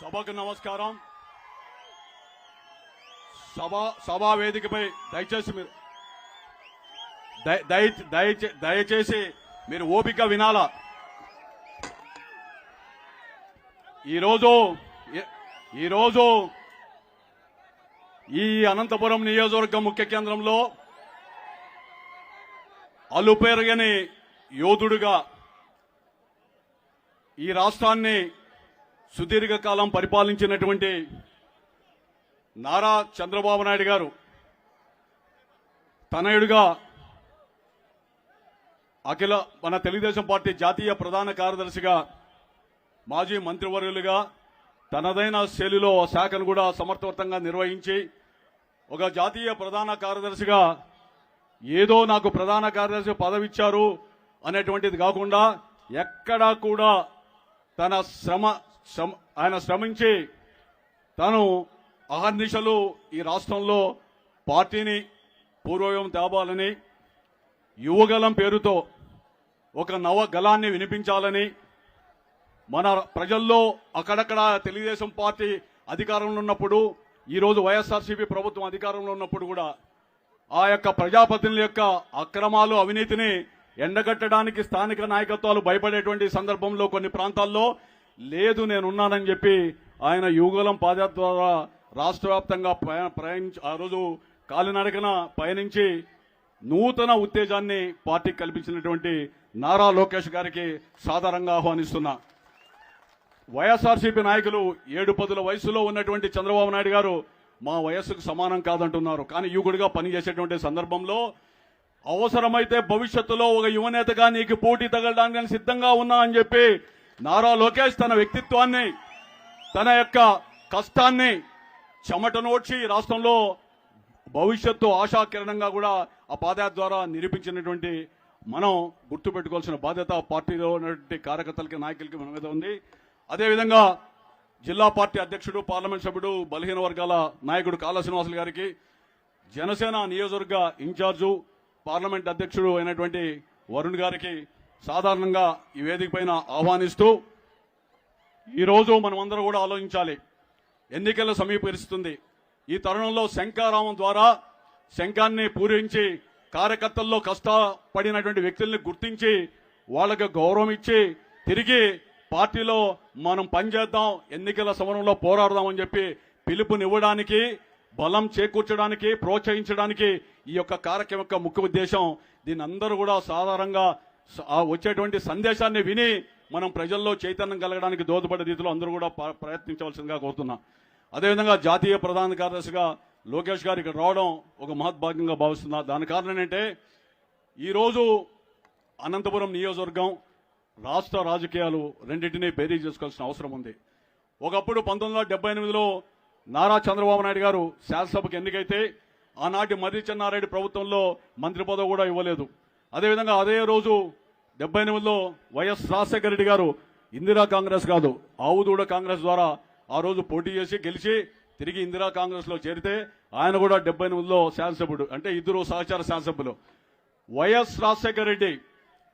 సభకు నమస్కారం. సభ సభా వేదికపై దయచేసి మీరు దయచే- దయచేసి మీరు ఓపిక వినాలా? ఈరోజు ఈరోజు ఈ అనంతపురం నియోజకవర్గం ముఖ్య కేంద్రంలో అలుపెరగని యోధుడుగా ఈ రాష్ట్రాన్ని సుదీర్ఘకాలం పరిపాలించినటువంటి నారా చంద్రబాబు నాయుడు గారు తనయుడుగా అఖిల మన తెలుగుదేశం పార్టీ జాతీయ ప్రధాన కార్యదర్శిగా మాజీ మంత్రివర్యులుగా తనదైన శైలిలో ఆ శాఖను కూడా సమర్థవంతంగా నిర్వహించి ఒక జాతీయ ప్రధాన కార్యదర్శిగా ఏదో నాకు ప్రధాన కార్యదర్శి పదవి ఇచ్చారు అనేటువంటిది కాకుండా ఎక్కడా కూడా తన శ్రమ ఆయన శ్రమించి తను అహర్నిశలు ఈ రాష్ట్రంలో పార్టీని పూర్వయం తేవాలని యువగలం పేరుతో ఒక నవ గలాన్ని వినిపించాలని మన ప్రజల్లో అక్కడక్కడ తెలుగుదేశం పార్టీ అధికారంలో ఉన్నప్పుడు ఈరోజు వైఎస్ఆర్సీపీ ప్రభుత్వం అధికారంలో ఉన్నప్పుడు కూడా ఆ యొక్క ప్రజాప్రతినిధుల యొక్క అక్రమాలు అవినీతిని ఎండగట్టడానికి స్థానిక నాయకత్వాలు భయపడేటువంటి సందర్భంలో కొన్ని ప్రాంతాల్లో లేదు నేనున్నానని చెప్పి ఆయన యుగలం పాదయాత్ర ద్వారా రాష్ట్ర వ్యాప్తంగా ప్రయాణించి ఆ రోజు కాలినడకన పయనించి నూతన ఉత్తేజాన్ని పార్టీకి కల్పించినటువంటి నారా లోకేష్ గారికి సాధారణంగా ఆహ్వానిస్తున్నా. వైఎస్ఆర్సీపీ నాయకులు ఏడు పదుల వయసులో ఉన్నటువంటి చంద్రబాబు నాయుడు గారు మా వయస్సుకు సమానం కాదంటున్నారు. కానీ యుగుడిగా పనిచేసేటువంటి సందర్భంలో అవసరమైతే భవిష్యత్తులో ఒక యువనేతగా నీకు పోటీ తగలడానికి సిద్ధంగా ఉన్నా అని చెప్పి నారా లోకేష్ తన వ్యక్తిత్వాన్ని తన యొక్క కష్టాన్ని చెమటనోడ్చి రాష్ట్రంలో భవిష్యత్తు ఆశాకిరణంగా కూడా ఆ పాదయాత్ర ద్వారా నిరూపించినటువంటి మనం గుర్తుపెట్టుకోవాల్సిన బాధ్యత పార్టీలో ఉన్నటువంటి కార్యకర్తలకి నాయకులకి మన మీద ఉంది. అదేవిధంగా జిల్లా పార్టీ అధ్యక్షుడు పార్లమెంట్ సభ్యుడు బలహీన వర్గాల నాయకుడు కాళ శ్రీనివాసులు గారికి జనసేన నియోజకవర్గ ఇన్ఛార్జు పార్లమెంట్ అధ్యక్షుడు అయినటువంటి వరుణ్ గారికి సాధారణంగా ఈ వేదిక పైన ఆహ్వానిస్తూ ఈరోజు మనమందరం కూడా ఆలోచించాలి. ఎన్నికలు సమీపరిస్తుంది. ఈ తరుణంలో శంఖారామం ద్వారా శంఖాన్ని పూరించి కార్యకర్తల్లో కష్టపడినటువంటి వ్యక్తుల్ని గుర్తించి వాళ్ళకి గౌరవం ఇచ్చి తిరిగి పార్టీలో మనం పనిచేద్దాం ఎన్నికల సమరంలో పోరాడదామని చెప్పి పిలుపునివ్వడానికి బలం చేకూర్చడానికి ప్రోత్సహించడానికి ఈ యొక్క కార్యక్రమం యొక్క ముఖ్య ఉద్దేశం. దీని అందరూ కూడా సాధారణంగా ఆ వచ్చేటువంటి సందేశాన్ని విని మనం ప్రజల్లో చైతన్యం కలగడానికి దోహదపడే రీతిలో అందరూ కూడా ప్రయత్నించవలసిందిగా కోరుతున్నా. అదేవిధంగా జాతీయ ప్రధాన కార్యదర్శిగా లోకేష్ గారు ఇక్కడ రావడం ఒక మహద్భాగ్యంగా భావిస్తున్నా. దాని కారణం ఏంటంటే ఈరోజు అనంతపురం నియోజకవర్గం రాష్ట్ర రాజకీయాలు రెండింటినీ బేరీ చేసుకోవాల్సిన అవసరం ఉంది. ఒకప్పుడు పంతొమ్మిది వందల డెబ్బై ఎనిమిదిలో నారా చంద్రబాబు నాయుడు గారు శాసనసభకు ఎన్నికైతే ఆనాటి మర్రి చెన్నారెడ్డి ప్రభుత్వంలో మంత్రి పదవి కూడా ఇవ్వలేదు. అదేవిధంగా అదే రోజు డెబ్బై ఎనిమిదిలో వైఎస్ రాజశేఖర రెడ్డి గారు ఇందిరా కాంగ్రెస్ కాదు ఆవుదూడ కాంగ్రెస్ ద్వారా ఆ రోజు పోటీ చేసి గెలిచి తిరిగి ఇందిరా కాంగ్రెస్లో చేరితే ఆయన కూడా డెబ్బై ఎనిమిదిలో శాసనసభ్యుడు అంటే ఇద్దరు సహచార శాసనసభ్యులు. వైఎస్ రాజశేఖర రెడ్డి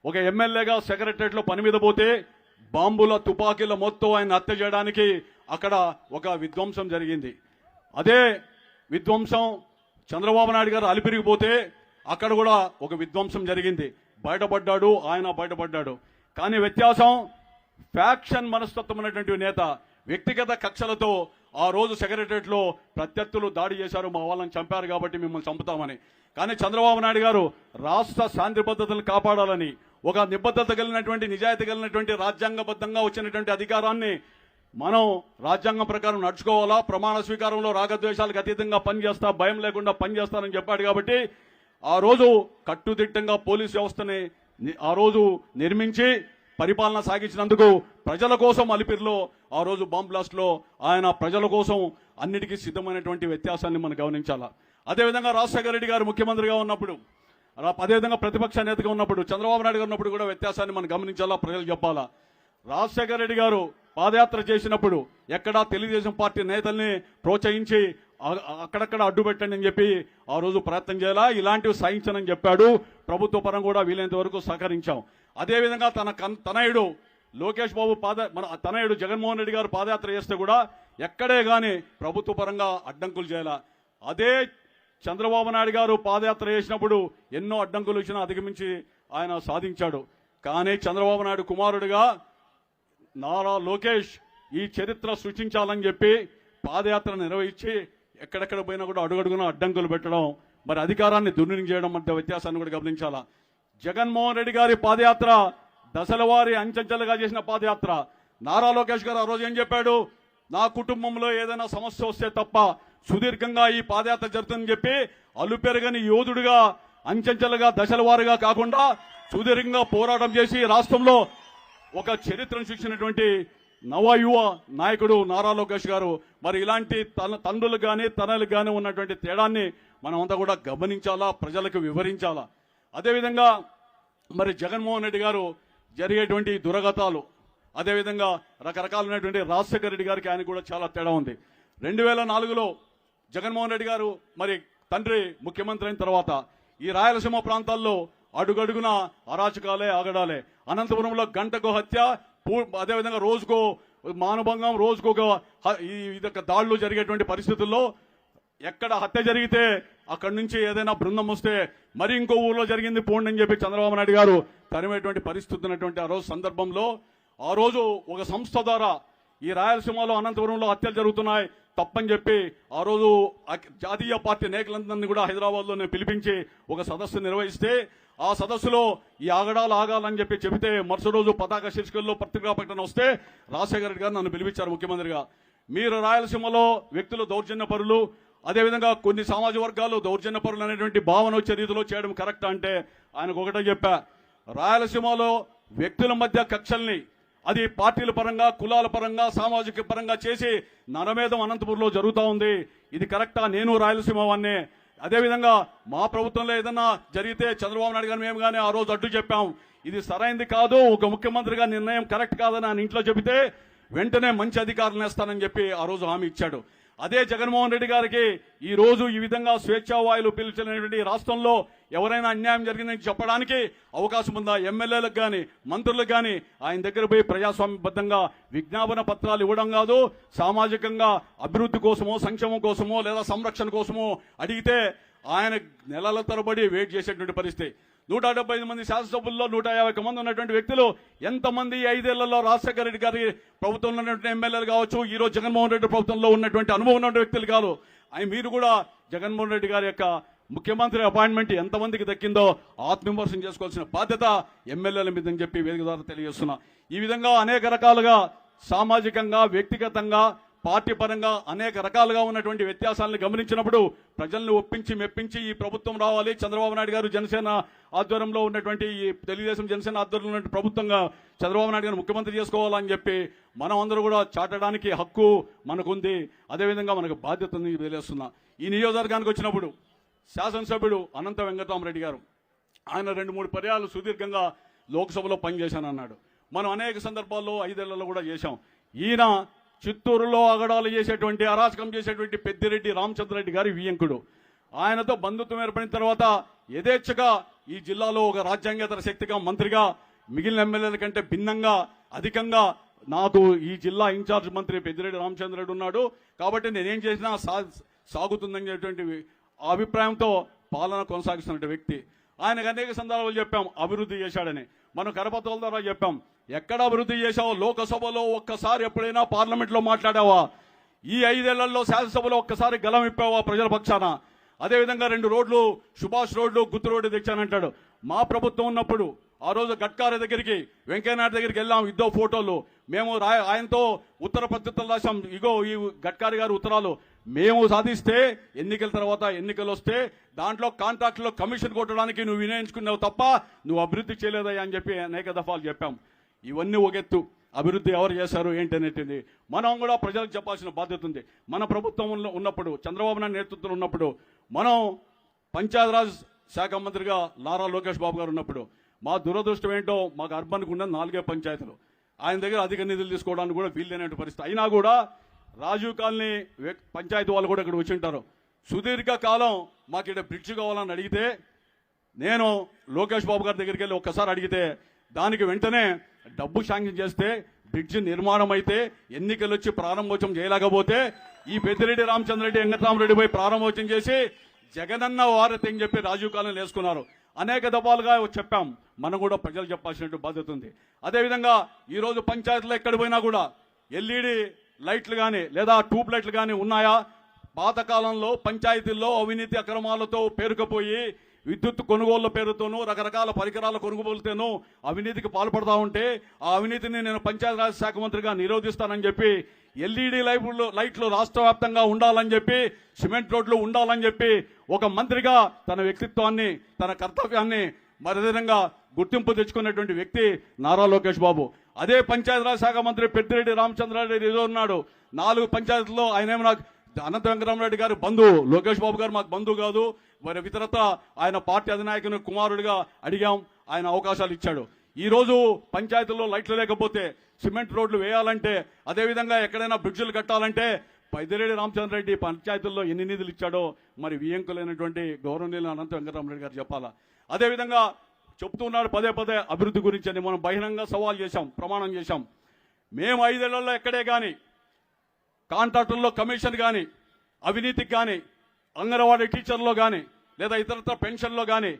ఒక ఎమ్మెల్యేగా సెక్రటరియట్లో పని మీద పోతే బాంబుల తుపాకీల మొత్తం ఆయన హత్య చేయడానికి అక్కడ ఒక విధ్వంసం జరిగింది. అదే విధ్వంసం చంద్రబాబు నాయుడు గారు అలిపిరిగిపోతే అక్కడ కూడా ఒక విధ్వంసం జరిగింది. బయటపడ్డాడు ఆయన బయటపడ్డాడు. కానీ వ్యత్యాసం ఫ్యాక్షన్ మనస్తత్వం అనేటువంటి నేత వ్యక్తిగత కక్షలతో ఆ రోజు సెక్రటరియట్లో ప్రత్యర్థులు దాడి చేశారు. మా వాళ్ళని చంపారు కాబట్టి మిమ్మల్ని చంపుతామని. కానీ చంద్రబాబు నాయుడు గారు రాష్ట్ర శాంతి భద్రతలను కాపాడాలని ఒక నిబద్ధత కలిగినటువంటి నిజాయితీ కలిగినటువంటి రాజ్యాంగబద్ధంగా వచ్చినటువంటి అధికారాన్ని మనం రాజ్యాంగం ప్రకారం నడుచుకోవాలా? ప్రమాణ స్వీకారంలో రాగద్వేషాలకు అతీతంగా పనిచేస్తా భయం లేకుండా పనిచేస్తానని చెప్పాడు కాబట్టి ఆ రోజు కట్టుదిట్టంగా పోలీస్ వ్యవస్థని ఆ రోజు నిర్మించి పరిపాలన సాగించినందుకు ప్రజల కోసం అలిపిరిలో ఆ రోజు బాంబ్ బ్లాస్ట్లో ఆయన ప్రజల కోసం అన్నిటికీ సిద్ధమైనటువంటి వ్యత్యాసాన్ని మనం గమనించాలా. అదేవిధంగా రాజశేఖర రెడ్డి గారు ముఖ్యమంత్రిగా ఉన్నప్పుడు అదేవిధంగా ప్రతిపక్ష నేతగా ఉన్నప్పుడు చంద్రబాబు నాయుడు గారు ఉన్నప్పుడు కూడా వ్యత్యాసాన్ని మనం గమనించాలా ప్రజలు చెప్పాలా. రాజశేఖర రెడ్డి గారు పాదయాత్ర చేసినప్పుడు ఎక్కడా తెలుగుదేశం పార్టీ నేతల్ని ప్రోత్సహించి అక్కడక్కడ అడ్డుపెట్టండి అని చెప్పి ఆ రోజు ప్రయత్నం చేయాలా? ఇలాంటివి సహించనని చెప్పాడు. ప్రభుత్వ పరం కూడా వీలైనంత వరకు సహకరించాం. అదేవిధంగా తన కన్- తనయుడు లోకేష్ బాబు పాద మన తనయుడు జగన్మోహన్ రెడ్డి గారు పాదయాత్ర చేస్తే కూడా ఎక్కడే కానీ ప్రభుత్వ పరంగా అడ్డంకులు చేయాల. అదే చంద్రబాబు నాయుడు గారు పాదయాత్ర చేసినప్పుడు ఎన్నో అడ్డంకులు వచ్చినా అధిగమించి ఆయన సాధించాడు. కానీ చంద్రబాబు నాయుడు కుమారుడిగా నారా లోకేష్ ఈ చరిత్ర సృష్టించాలని చెప్పి పాదయాత్ర నిర్వహించి ఎక్కడెక్కడ పోయినా కూడా అడుగడుగున అడ్డంకులు పెట్టడం మరి అధికారాన్ని దుర్వినియోగం చేయడం మధ్య వ్యత్యాసాన్ని కూడా గమనించాలా? జగన్మోహన్ రెడ్డి గారి పాదయాత్ర దశల వారి అంచెంచెలుగా చేసిన పాదయాత్ర. నారా లోకేష్ గారు ఆ రోజు ఏం చెప్పాడు? నా కుటుంబంలో ఏదైనా సమస్య వస్తే తప్ప సుదీర్ఘంగా ఈ పాదయాత్ర జరుగుతుందని చెప్పి అలుపెరగని యోధుడిగా అంచెంచెలుగా దశలవారుగా కాకుండా సుదీర్ఘంగా పోరాటం చేసి రాష్ట్రంలో ఒక చరిత్రను సృష్టించినటువంటి నవ యువ నాయకుడు నారా లోకేష్ గారు మరి ఇలాంటి తన తండ్రులు కానీ తనలు కానీ ఉన్నటువంటి తేడాన్ని మనం అంతా కూడా గమనించాలా ప్రజలకు వివరించాలా? అదేవిధంగా మరి జగన్మోహన్ రెడ్డి గారు జరిగేటువంటి దురగతాలు అదేవిధంగా రకరకాలైనటువంటి రాజశేఖర రెడ్డి గారికి ఆయన కూడా చాలా తేడా ఉంది. రెండు వేల నాలుగులో జగన్మోహన్ రెడ్డి గారు మరి తండ్రి ముఖ్యమంత్రి అయిన తర్వాత ఈ రాయలసీమ ప్రాంతాల్లో అడుగడుగున అరాచకాలే ఆగడాలే. అనంతపురంలో గంటకు హత్య అదేవిధంగా రోజుకో మానభంగం రోజుకో ఒక ఈ ఇదొక దాడులు జరిగేటువంటి పరిస్థితుల్లో ఎక్కడ హత్య జరిగితే అక్కడి నుంచి ఏదైనా బృందం వస్తే మరి ఇంకో ఊర్లో జరిగింది పోండి అని చెప్పి చంద్రబాబు నాయుడు గారు తరిమేటువంటి పరిస్థితి ఉన్నటువంటి ఆ రోజు సందర్భంలో ఆ రోజు ఒక సంస్థ ద్వారా ఈ రాయలసీమలో అనంతపురంలో హత్యలు జరుగుతున్నాయి. తప్పని చెప్పి ఆ రోజు జాతీయ పార్టీ నేతలందరినీ కూడా హైదరాబాద్లోనే పిలిపించి ఒక సదస్సు నిర్వహిస్తే ఆ సదస్సులో ఈ ఆగడాలు ఆగాలని చెప్పి చెబితే మరుసటి రోజు పతాక శీర్షికల్లో పత్రికా ప్రకటన వస్తే రాజశేఖర రెడ్డి గారు నన్ను పిలిపించారు ముఖ్యమంత్రిగా. మీరు రాయలసీమలో వ్యక్తులు దౌర్జన్య పరులు అదేవిధంగా కొన్ని సామాజిక వర్గాలు దౌర్జన్య పరులు అనేటువంటి భావన వచ్చే రీతిలో చేయడం కరెక్ట్ అంటే ఆయనకు ఒకటే చెప్పా. రాయలసీమలో వ్యక్తుల మధ్య కక్షల్ని అది పార్టీల పరంగా కులాల పరంగా సామాజిక పరంగా చేసి నరమేధం అనంతపురంలో జరుగుతూ ఉంది. ఇది కరెక్టా? నేను రాయలసీమ వాన్నే అదేవిధంగా మా ప్రభుత్వంలో ఏదన్నా జరిగితే చంద్రబాబు నాయుడు గారు మేము కానీ ఆ రోజు అడ్డు చెప్పాం. ఇది సరైంది కాదు. ఒక ముఖ్యమంత్రిగా నిర్ణయం కరెక్ట్ కాదని ఆయన ఇంట్లో చెబితే వెంటనే మంచి అధికారులు వేస్తానని చెప్పి ఆ రోజు హామీ ఇచ్చాడు. అదే జగన్మోహన్ రెడ్డి గారికి ఈ రోజు ఈ విధంగా స్వేచ్ఛావాయులు పిలిచినటువంటి రాష్ట్రంలో ఎవరైనా అన్యాయం జరిగిందని చెప్పడానికి అవకాశం ఉందా? ఎమ్మెల్యేలకు కానీ మంత్రులకు కానీ ఆయన దగ్గర పోయి ప్రజాస్వామ్యబద్ధంగా విజ్ఞాపన పత్రాలు ఇవ్వడం కాదు. సామాజికంగా అభివృద్ధి కోసమో సంక్షేమం కోసమో లేదా సంరక్షణ కోసమో అడిగితే ఆయన నెలల తరబడి వెయిట్ చేసేటువంటి పరిస్థితి. నూట డెబ్బై ఐదు మంది శాసనసభ్యుల్లో నూట యాభై మంది ఉన్నటువంటి వ్యక్తులు ఎంతమంది ఐదేళ్ళలో రాజశేఖర రెడ్డి గారి ప్రభుత్వంలో ఉన్నటువంటి ఎమ్మెల్యేలు కావచ్చు ఈరోజు జగన్మోహన్ రెడ్డి ప్రభుత్వంలో ఉన్నటువంటి అనుభవం ఉన్నటువంటి వ్యక్తులు కాదు. ఆయన మీరు కూడా జగన్మోహన్ రెడ్డి గారి యొక్క ముఖ్యమంత్రి అపాయింట్మెంట్ ఎంతమందికి దక్కిందో ఆత్మవిమర్శనం చేసుకోవాల్సిన బాధ్యత ఎమ్మెల్యేల మీద అని చెప్పి వేదిక ద్వారా తెలియజేస్తున్నా. ఈ విధంగా అనేక రకాలుగా సామాజికంగా వ్యక్తిగతంగా పార్టీ పరంగా అనేక రకాలుగా ఉన్నటువంటి వ్యత్యాసాలను గమనించినప్పుడు ప్రజల్ని ఒప్పించి మెప్పించి ఈ ప్రభుత్వం రావాలి. చంద్రబాబు నాయుడు గారు జనసేన ఆధ్వర్యంలో ఉన్నటువంటి ఈ తెలుగుదేశం జనసేన ఆధ్వర్యంలో ఉన్నటువంటి ప్రభుత్వంగా చంద్రబాబు నాయుడు గారు ముఖ్యమంత్రి చేసుకోవాలని చెప్పి మనం అందరూ కూడా చాటడానికి హక్కు మనకుంది. అదేవిధంగా మనకు బాధ్యత తెలియజేస్తున్నా. ఈ నియోజకవర్గానికి వచ్చినప్పుడు శాసనసభ్యుడు అనంత వెంకటరామరెడ్డి గారు. ఆయన రెండు మూడు పర్యాలు సుదీర్ఘంగా లోక్సభలో పనిచేశానన్నాడు. మనం అనేక సందర్భాల్లో ఐదేళ్ళలో కూడా చేశాం. ఈయన చిత్తూరులో అగడాలు చేసేటువంటి అరాచకం చేసేటువంటి పెద్దిరెడ్డి రామచంద్రరెడ్డి గారి వియంకుడు. ఆయనతో బంధుత్వం ఏర్పడిన తర్వాత యథేచ్ఛగా ఈ జిల్లాలో ఒక రాజ్యాంగేతర శక్తిగా మంత్రిగా మిగిలిన ఎమ్మెల్యేల కంటే భిన్నంగా అధికంగా నాకు ఈ జిల్లా ఇన్ఛార్జ్ మంత్రి పెద్దిరెడ్డి రామచంద్రరెడ్డి ఉన్నాడు. కాబట్టి నేనేం చేసినా సా సాగుతుందనేటువంటి ఆ అభిప్రాయంతో పాలన కొనసాగిస్తున్న వ్యక్తి. ఆయనకు అనేక సందర్భాలు చెప్పాం అభివృద్ధి చేశాడని. మనం కరపత్రాల ద్వారా చెప్పాం ఎక్కడ అభివృద్ధి చేశావో లోకసభలో ఒక్కసారి ఎప్పుడైనా పార్లమెంట్లో మాట్లాడావా? ఈ ఐదేళ్ళలో శాసనసభలో ఒక్కసారి గలం ఇప్పావా ప్రజల పక్షాన? అదేవిధంగా రెండు రోడ్లు సుభాష్ రోడ్లు గుత్తు రోడ్డు తెచ్చానంటాడు. మా ప్రభుత్వం ఉన్నప్పుడు ఆ రోజు గట్కారి దగ్గరికి వెంకయ్యనాయుడు దగ్గరికి వెళ్ళాం ఇద్దో ఫోటోలు. మేము రాయ ఆయనతో ఉత్తర పద్ధతులు రాశాం. ఇగో ఈ గడ్కారి గారి ఉత్తరాలు. మేము సాధిస్తే ఎన్నికల తర్వాత ఎన్నికలు వస్తే దాంట్లో కాంట్రాక్ట్లో కమిషన్ కొట్టడానికి నువ్వు వినియోగించుకున్నావు తప్ప నువ్వు అభివృద్ధి చేయలేదయ్యా అని చెప్పి అనేక దఫాలు చెప్పాం. ఇవన్నీ ఒక ఎత్తు. అభివృద్ధి ఎవరు చేశారు ఏంటి అనేటిది. మనం కూడా ప్రజలకు చెప్పాల్సిన బాధ్యత ఉంది. మన ప్రభుత్వంలో ఉన్నప్పుడు చంద్రబాబు నాయుడు నేతృత్వంలో ఉన్నప్పుడు మనం పంచాయతీరాజ్ శాఖ మంత్రిగా లారా లోకేష్ బాబు గారు ఉన్నప్పుడు మా దురదృష్టం ఏంటో మాకు అర్బన్కు ఉన్న నాలుగే పంచాయతీలు. ఆయన దగ్గర అధిక నిధులు తీసుకోవడానికి కూడా వీల్లేనటువంటి పరిస్థితి. అయినా కూడా రాజీవ్ కాలనీ పంచాయతీ వాళ్ళు కూడా ఇక్కడ వచ్చి ఉంటారు. సుదీర్ఘ కాలం మాకు ఇక్కడ బ్రిడ్జ్ కావాలని అడిగితే నేను లోకేష్ బాబు గారి దగ్గరికి వెళ్ళి ఒక్కసారి అడిగితే దానికి వెంటనే డబ్బు శాంక్షన్ చేస్తే బ్రిడ్జ్ నిర్మాణం అయితే ఎన్నికలు వచ్చి ప్రారంభోత్సవం చేయలేకపోతే ఈ పెద్దిరెడ్డి రామచంద్రరెడ్డి వెంకటరామరెడ్డి పోయి ప్రారంభోత్సవం చేసి జగనన్న వారతి అని చెప్పి రాజీవ్ కాలం వేసుకున్నారు అనేక దఫాలుగా చెప్పాం. మనం కూడా ప్రజలు చెప్పాల్సిన బాధ్యత ఉంది. అదేవిధంగా ఈరోజు పంచాయతీలో ఎక్కడ పోయినా కూడా ఎల్ఈడి లైట్లు కానీ లేదా ట్యూబ్ లైట్లు కానీ ఉన్నాయా? పాతకాలంలో పంచాయతీల్లో అవినీతి అక్రమాలతో పేరుకుపోయి విద్యుత్ కొనుగోళ్ళ పేరుతోనూ రకరకాల పరికరాల కొనుగోలుతోనూ అవినీతికి పాల్పడతా ఉంటే ఆ అవినీతిని నేను పంచాయతీరాజ్ శాఖ మంత్రిగా నిరోధిస్తానని చెప్పి ఎల్ఈడి లైట్లు లైట్లు రాష్ట్ర వ్యాప్తంగా ఉండాలని చెప్పి సిమెంట్ రోడ్లు ఉండాలని చెప్పి ఒక మంత్రిగా తన వ్యక్తిత్వాన్ని తన కర్తవ్యాన్ని మరివిధంగా గుర్తింపు తెచ్చుకున్నటువంటి వ్యక్తి నారా లోకేష్ బాబు. అదే పంచాయతీరాజ్ శాఖ మంత్రి పెద్దిరెడ్డి రామచంద్రారెడ్డి ఏదో ఉన్నాడు. నాలుగు పంచాయతీల్లో ఆయన ఏమో నాకు అనంత వెంకటరామరెడ్డి గారు బంధువు. లోకేష్ బాబు గారు మాకు బంధువు కాదు. మరి ఇతరత ఆయన పార్టీ అధినాయకుని కుమారుడిగా అడిగాం. ఆయన అవకాశాలు ఇచ్చాడు. ఈరోజు పంచాయతీల్లో లైట్లు లేకపోతే సిమెంట్ రోడ్లు వేయాలంటే అదేవిధంగా ఎక్కడైనా బ్రిడ్జిలు కట్టాలంటే పైదిరెడ్డి రామచంద్రరెడ్డి పంచాయతీల్లో ఎన్ని నిధులు ఇచ్చాడో మరి వియంకులైనటువంటి గౌరవనీయులు అనంత వెంకటరామరెడ్డి గారు చెప్పాలా. అదేవిధంగా చెప్తున్నాడు పదే పదే అభివృద్ధి గురించి అని మనం బహిరంగ సవాల్ చేశాం ప్రమాణం చేశాం. మేము ఐదేళ్ళలో ఎక్కడే కానీ కాంట్రాక్టుల్లో కమిషన్ కానీ అవినీతికి కానీ అంగన్వాడీ టీచర్లో కానీ లేదా ఇతరత్ర పెన్షన్లో కానీ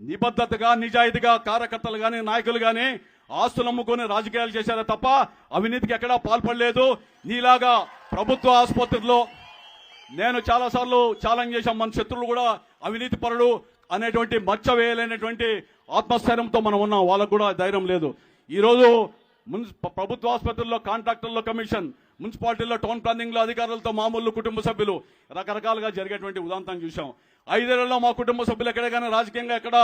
నిబద్ధతగా నిజాయితీగా కార్యకర్తలు కానీ నాయకులు కానీ ఆస్తులు అమ్ముకొని రాజకీయాలు చేశారే తప్ప అవినీతికి ఎక్కడా పాల్పడలేదు. నీలాగా ప్రభుత్వ ఆసుపత్రిలో నేను చాలాసార్లు ఛాలెంజ్ చేశాం మన శత్రువులు కూడా అవినీతి పరుడు అనేటువంటి మచ్చ వేయలేనటువంటి ఆత్మస్థైర్యంతో మనం ఉన్నాం. వాళ్ళకు కూడా ధైర్యం లేదు. ఈరోజు మున్సి ప్రభుత్వ ఆసుపత్రుల్లో కాంట్రాక్టర్లో కమిషన్ మున్సిపాలిటీలో టౌన్ ప్లానింగ్లో అధికారులతో మామూలు కుటుంబ సభ్యులు రకరకాలుగా జరిగేటువంటి ఉదాంతం చూసాం ఐదేళ్ళలో మా కుటుంబ సభ్యులు ఎక్కడైనా రాజకీయంగా ఎక్కడ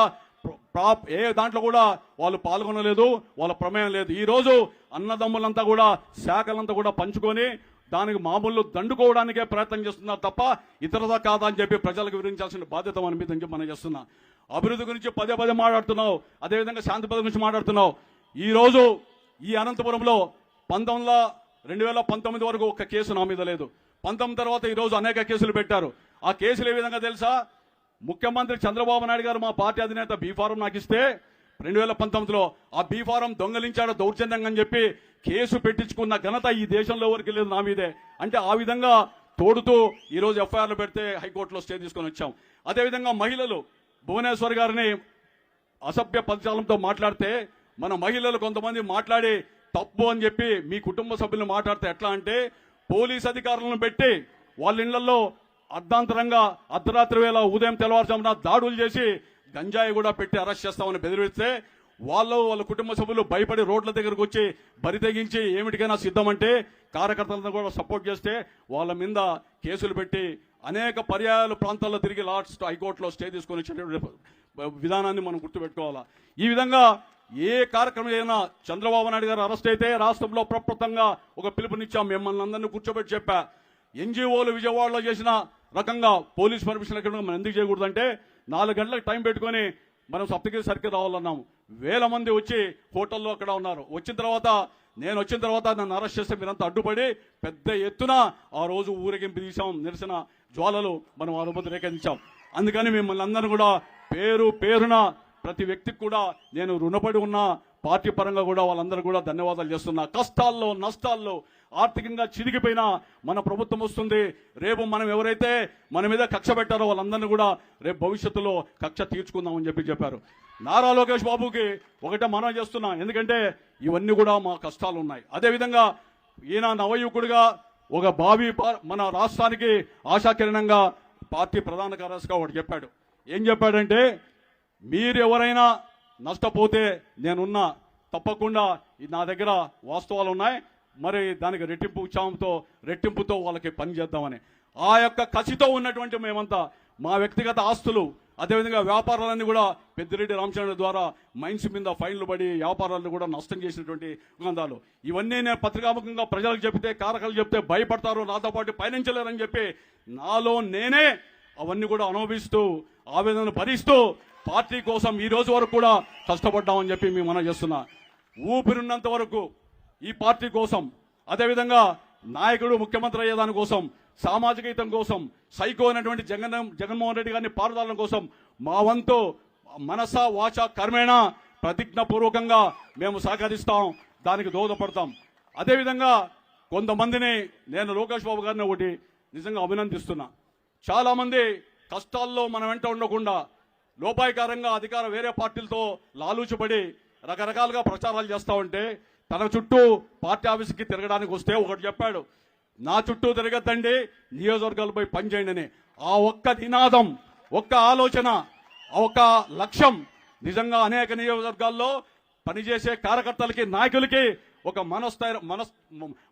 ప్రా- ఏ దాంట్లో కూడా వాళ్ళు పాల్గొనలేదు వాళ్ళ ప్రమేయం లేదు. ఈ రోజు అన్నదమ్ములంతా కూడా శాఖలంతా కూడా పంచుకొని దానికి మామూలు దండుకోవడానికే ప్రయత్నం చేస్తున్నారు తప్ప ఇతరదా కాదా అని చెప్పి ప్రజలకు వివరించాల్సిన బాధ్యత మన మీద చెప్పి మనం చేస్తున్నా. అభివృద్ధి గురించి పదే పదే మాట్లాడుతున్నావు అదేవిధంగా శాంతి పద గురించి మాట్లాడుతున్నావు. ఈరోజు ఈ అనంతపురంలో పంతొమ్మిది రెండు వేల పంతొమ్మిది వరకు ఒక్క కేసు నా మీద లేదు. పంతొమ్మిది తర్వాత ఈరోజు అనేక కేసులు పెట్టారు. ఆ కేసులు ఏ విధంగా తెలుసా? ముఖ్యమంత్రి చంద్రబాబు నాయుడు గారు మా పార్టీ అధినేత బీఫారం నాకు ఇస్తే రెండు వేల పంతొమ్మిదిలో ఆ బీఫారం దొంగలించాడు దౌర్జన్యంగా అని చెప్పి కేసు పెట్టించుకున్న ఘనత ఈ దేశంలో ఎవరికి లేదు నా మీదే. అంటే ఆ విధంగా తోడుతూ ఈరోజు ఎఫ్ఐఆర్లు పెడితే హైకోర్టులో స్టే తీసుకొని వచ్చాం. అదేవిధంగా మహిళలు భువనేశ్వర్ గారిని అసభ్య పదజాలంతో మాట్లాడితే మన మహిళలు కొంతమంది మాట్లాడి తప్పు అని చెప్పి మీ కుటుంబ సభ్యులు మాట్లాడితే ఎట్లా అంటే పోలీస్ అధికారులను పెట్టి వాళ్ళ ఇళ్ళలో అర్ధాంతరంగా అర్ధరాత్రి వేళ ఉదయం తెల్లవారుజామున దాడులు చేసి గంజాయి కూడా పెట్టి అరెస్ట్ చేస్తామని బెదిరిస్తే వాళ్ళు వాళ్ళ కుటుంబ సభ్యులు భయపడి రోడ్ల దగ్గరకు వచ్చి బరి తెగించి ఏమిటికైనా సిద్ధమంటే కార్యకర్తలను కూడా సపోర్ట్ చేస్తే వాళ్ళ మీద కేసులు పెట్టి అనేక పర్యాయాలు ప్రాంతాల్లో తిరిగి లాస్ట్ హైకోర్టులో స్టే తీసుకొని విధానాన్ని మనం గుర్తుపెట్టుకోవాలా. ఈ విధంగా ఏ కార్యక్రమం అయినా చంద్రబాబు నాయుడు గారు అరెస్ట్ అయితే రాష్ట్రంలో ప్రప్రతంగా ఒక పిలుపునిచ్చాం మిమ్మల్ని అందరినీ కూర్చోబెట్టి చెప్పా. ఎన్జిఓలు విజయవాడలో చేసిన రకంగా పోలీస్ పర్మిషన్ ఎక్కడ మనం ఎందుకు చేయకూడదంటే నాలుగు గంటలకు టైం పెట్టుకొని మనం సప్తగిరి సర్కిల్ రావాలన్నాం. వేల మంది వచ్చి హోటల్లో అక్కడ ఉన్నారు. వచ్చిన తర్వాత నేను వచ్చిన తర్వాత నన్ను అరెస్ట్ చేస్తే మీరంతా అడ్డుపడి పెద్ద ఎత్తున ఆ రోజు ఊరేగింపు తీసాం నిరసన జ్వాలలు మనం అనుమతి రోజు అందుకని మిమ్మల్ని అందరూ కూడా పేరు పేరున ప్రతి వ్యక్తికి కూడా నేను రుణపడి ఉన్నా పార్టీ పరంగా కూడా వాళ్ళందరూ కూడా ధన్యవాదాలు చేస్తున్నా. కష్టాల్లో నష్టాల్లో ఆర్థికంగా చిరిగిపోయినా మన ప్రభుత్వం వస్తుంది. రేపు మనం ఎవరైతే మన మీద కక్ష పెట్టారో వాళ్ళందరినీ కూడా రేపు భవిష్యత్తులో కక్ష తీర్చుకుందామని చెప్పి చెప్పారు. నారా లోకేష్ బాబుకి ఒకటే మనం చేస్తున్నా. ఎందుకంటే ఇవన్నీ కూడా మా కష్టాలు ఉన్నాయి. అదేవిధంగా ఈయన నవయువకుడిగా ఒక భావి మన రాష్ట్రానికి ఆశాకిరణంగా పార్టీ ప్రధాన కార్యదర్శిగా ఒకటి చెప్పాడు. ఏం చెప్పాడంటే మీరు ఎవరైనా నష్టపోతే నేనున్నా తప్పకుండా నా దగ్గర వాస్తవాలు ఉన్నాయి మరి దానికి రెట్టింపు ఉత్సాహంతో రెట్టింపుతో వాళ్ళకి పని చేద్దామని. ఆ యొక్క కసితో ఉన్నటువంటి మేమంతా మా వ్యక్తిగత ఆస్తులు అదేవిధంగా వ్యాపారాలన్నీ కూడా పెద్దిరెడ్డి రామచంద్ర ద్వారా మైన్స్ మీద ఫైన్లు పడి వ్యాపారాలను కూడా నష్టం చేసినటువంటి గ్రంథాలు ఇవన్నీ నేను పత్రికాముఖంగా ప్రజలకు చెప్తే కారకాలు చెప్తే భయపడతారు నాతో పాటు పయనించలేరని చెప్పి నాలో నేనే అవన్నీ కూడా అనుభవిస్తూ ఆవేదన భరిస్తూ పార్టీ కోసం ఈ రోజు వరకు కూడా కష్టపడ్డామని చెప్పి మేము మనం చేస్తున్నా. ఊపిరిన్నంత వరకు ఈ పార్టీ కోసం అదేవిధంగా నాయకుడు ముఖ్యమంత్రి అయ్యేదాని కోసం సామాజిక హితం కోసం సైకో అయినటువంటి జగన్ జగన్మోహన్ రెడ్డి గారిని పారదాలం కోసం మా వంతు మనస వాచ కర్మేణ ప్రతిజ్ఞపూర్వకంగా మేము సహకరిస్తాం దానికి దోహదపడతాం. అదేవిధంగా కొంతమందిని నేను లోకేష్ బాబు గారిని ఒకటి నిజంగా అభినందిస్తున్నా. చాలామంది కష్టాల్లో మన వెంట ఉండకుండా లోపాయకారంగా అధికార వేరే పార్టీలతో లాలూచబడి రకరకాలుగా ప్రచారాలు చేస్తూ ఉంటే తన చుట్టూ పార్టీ ఆఫీస్కి తిరగడానికి వస్తే ఒకటి చెప్పాడు నా చుట్టూ తిరగద్దండి నియోజకవర్గాలపై పనిచేయండి అని. ఆ ఒక్క నినాదం ఒక్క ఆలోచన ఒక లక్ష్యం నిజంగా అనేక నియోజకవర్గాల్లో పనిచేసే కార్యకర్తలకి నాయకులకి ఒక మనస్థైర్యం మనస్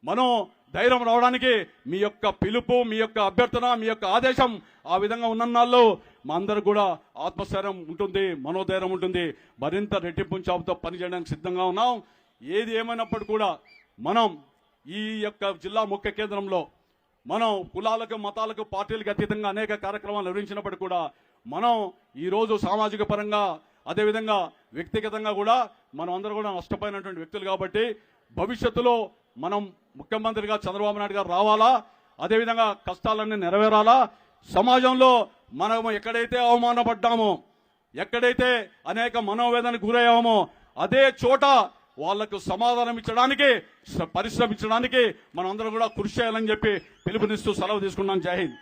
మనో ధైర్యం రావడానికి మీ యొక్క పిలుపు మీ యొక్క అభ్యర్థన మీ యొక్క ఆదేశం ఆ విధంగా ఉన్నన్నాళ్ళు మా అందరికి కూడా ఆత్మస్థైర్యం ఉంటుంది మనోధైర్యం ఉంటుంది. మరింత రెట్టింపు చాపుతో పనిచేయడానికి సిద్ధంగా ఉన్నాం. ఏది ఏమైనప్పటికీ కూడా మనం ఈ యొక్క జిల్లా ముఖ్య కేంద్రంలో మనం కులాలకు మతాలకు పార్టీలకు అతీతంగా అనేక కార్యక్రమాలు నిర్వహించినప్పటికీ కూడా మనం ఈరోజు సామాజిక పరంగా అదేవిధంగా వ్యక్తిగతంగా కూడా మనం అందరూ కూడా నష్టపోయినటువంటి వ్యక్తులు కాబట్టి భవిష్యత్తులో మనం ముఖ్యమంత్రిగా చంద్రబాబు నాయుడు గారు రావాలా? అదేవిధంగా కష్టాలన్నీ నెరవేరాలా? సమాజంలో మనం ఎక్కడైతే అవమానపడ్డామో ఎక్కడైతే అనేక మనోవేదనకు గురయ్యామో అదే చోట వాళ్ళకు సమాధానం ఇచ్చడానికి పరిశ్రమించడానికి మనందరం కూడా కృషి చేయాలని చెప్పి పిలుపునిస్తూ సెలవు తీసుకున్నాం. జై హింద్.